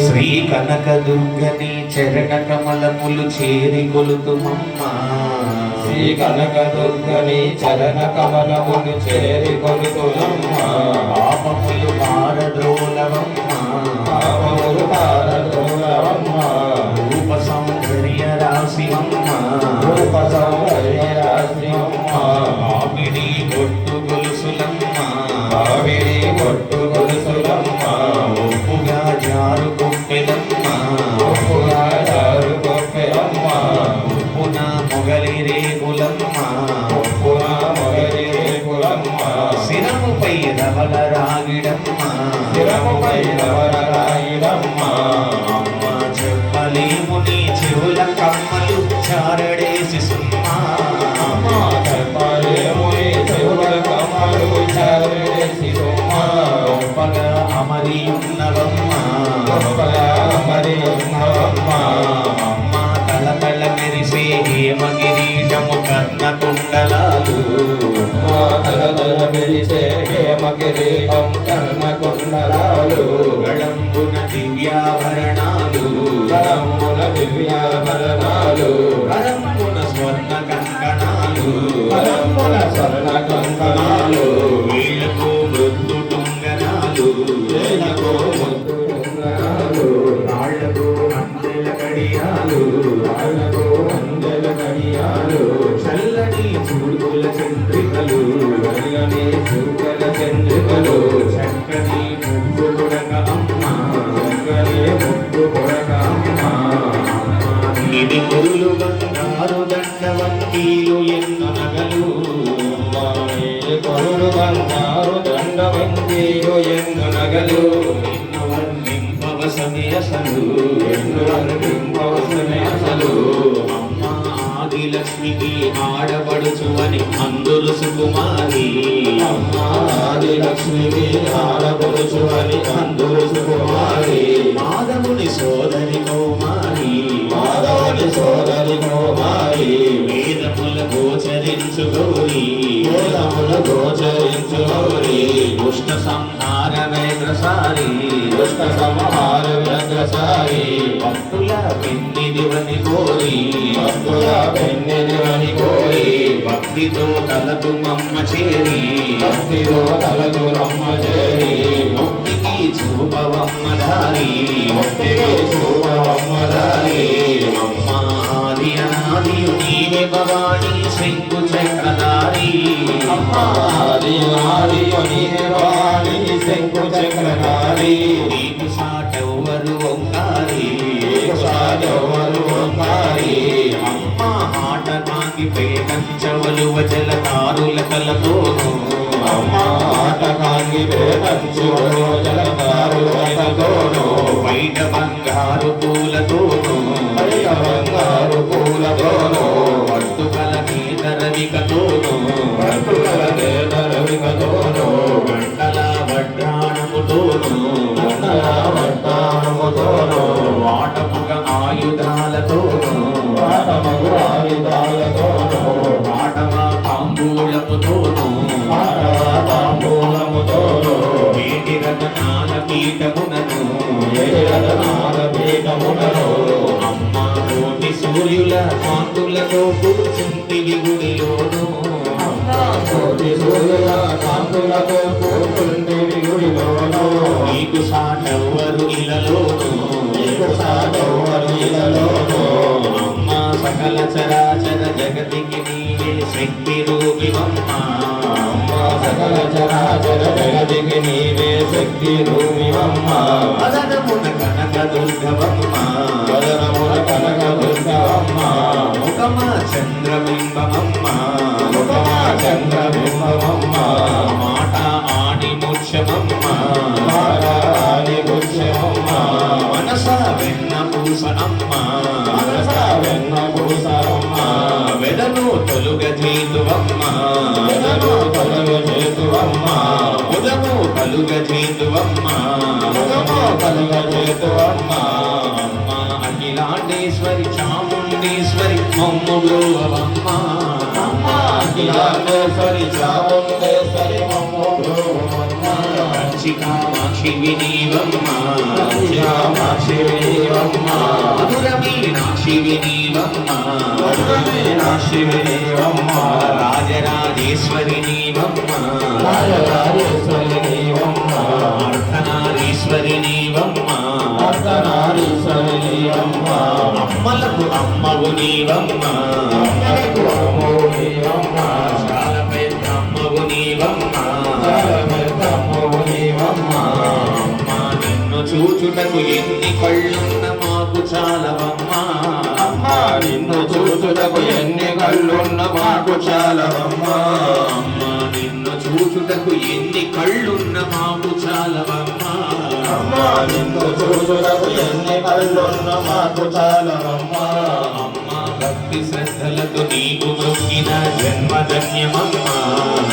శ్రీ కనక దుర్గని చరణ కమలములు చేరి కొలుతుమమ్మ. శ్రీ కనక దుర్గని చరణ కమలములు చేరి కొలుతులమ్మ పాపములు కుండలాలు. మా తలతల మెరిసే హేమ కుండలాలు. గళంబున దివ్యాభరణాలు దండవంతీయు ఎందు నగలు నిన్ను వర్ణింపవసమే అసలు ఎన్ను వర్ణింపవసమే అసలు. అమ్మ ఆదిలక్ష్మికి ఆడబడుచు అని అందరు సుకుమారి. అమ్మ ఆదిలక్ష్మికి ఆడపడుచు అని అందరు సుకుమారి. మాధవుని సోదరి కౌమారి. వ్యగ్రసారి భక్తుల పెన్నిదివని కోరి. భక్తుల పెన్నెదివని కోరి. భక్తితో తలతు మమ్మ చేరి. భక్తిలో తలదు రమ్మ చేరి. ముక్తికి చూపవమ్మ దారి. ముక్తికి చూపవమ్మదారి అమ్మ ఆది అనాది నీవే భవాని శంకు చక్రధారి. ఆది ఆది నీవే వాణి శంకు చక్రధారి. నీకు సాటెవ్వరు అమ్మ ఆట కాకి పేటంచవలు వజల తారుల కలతోను అమ్మ ఆటకాంగి వేదంచు జలతారులతోను కలతోను ఆయుధాలతో చరాచర జగతికి నీవే శక్తి భూమివమ్మ మదనమున కనక దుర్గవమ్మ వదనమున కనక దుర్గవమ్మ ముఖమా చంద్రబింబమమ్మ ముఖమా చంద్రబింబమమ్మ మాట ఆడి మోక్షమమ్మ ఆడి పుష్యమమ్మ మనస వెన్న పూసనమ్మ మనస వెన్న పూసమ్మ వెదను తొలుగ చేతువమ్మ వెదను తొలుగ కలుగ చేతువమ్మ కలుగ చేతువమ్మ అమ్మ అఖిలాండేశ్వరి చాముండేశ్వరి మమ్ముడు అవమ్మ అమ్మ. అఖిలాండేశ్వరి చాముండేశ్వరి మమ్ముడు కంచి కామాక్షి వినీవమ్మ. కామాక్షి మీనాక్షివి నీవమ్మ మధుర మీనాక్షివి నీవమ్మ మధుర మీనాక్షివి నీవమ్మ రాజరాజేశ్వరి నీవమ్మ. రాజరాజేశ్వరి అమ్మవు నీవమ్మ. అమ్మలకు అమ్మవు నీవమ్మ అమ్మవు నీవమ్మ. అమ్మ నిన్ను చూచుటకు ఎన్ని కళ్ళున్న మాకు చాలవమ్మా. అమ్మ నిన్ను చూచుటకు ఎన్ని కళ్ళున్న మాకు చాలవమ్మా. అమ్మ నిన్ను చూచుటకు ఎన్ని కళ్ళున్న మాకు చాలవమ్మా. అమ్మ నిన్ను చూచుటకు ఎన్ని కళ్ళున్న మాకు చాలవమ్మా అమ్మ భక్తి శ్రద్ధలతో నీకు మొక్కిన జన్మధన్యమమ్మా.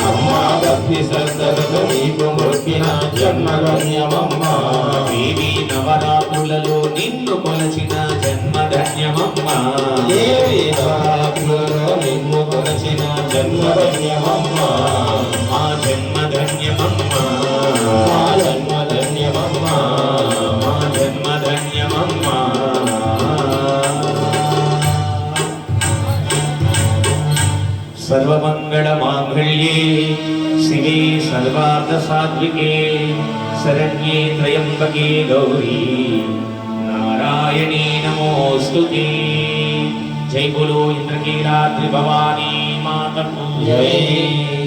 అమ్మ భక్తి శ్రద్ధలతో నీకు మొక్కిన దేవి నవరాత్రులలో నిన్ను కొలచిన జన్మధన్యమమ్మా. దేవి నవరాత్రులలో నిన్ను కొలచిన జన్మగణ్యమమ్మా शरण्ये शिवे सर्वार्थसात्विके शरण्ये त्रयम्बके गौरी नारायणी नमोऽस्तु ते जय बोलो इंद्र की रात्रि भवानी मातम जय